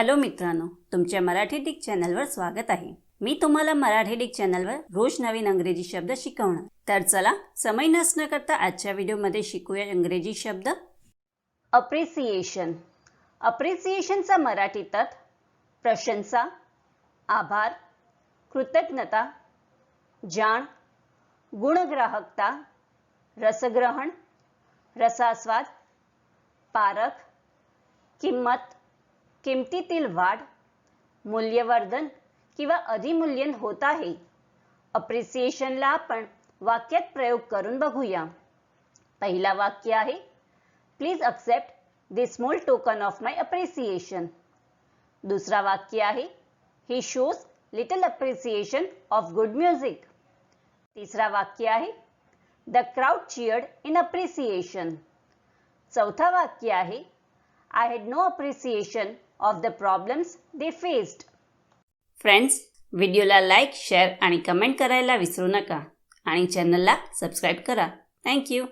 Hello मित्रांनो तुमच्या Marathi Dick चॅनलवर स्वागत आहे. मी तुम्हाला मराठी डिक चॅनलवर रोज नवीन अंग्रेजी शब्द शिकवणार. तर चला समय नसणं करता आजच्या व्हिडिओमध्ये शिकूया इंग्रजी शब्द. अप्रिसिएशन अप्रिसिएशनचा मराठी तत् प्रशंसा आभार कृतज्ञता जाण गुणग्राहकता रसग्रहण रसास्वाद पारख किंमत किमतीतील वाढ मूल्यवर्धन किंवा अधिमूल्यन होत आहे अप्रिसिएशनला आपण वाक्यात प्रयोग करून बघूया पहिला वाक्य आहे please accept this small token of my appreciation दुसरा वाक्य आहे he shows little appreciation of good music तिसरा वाक्य आहे the crowd cheered in appreciation चौथा वाक्य आहे I had no appreciation of the problems they faced. Friends व्हिडिओला लाईक शेअर आणि कमेंट करायला विसरू नका आणि चॅनलला सबस्क्राईब करा थँक्यू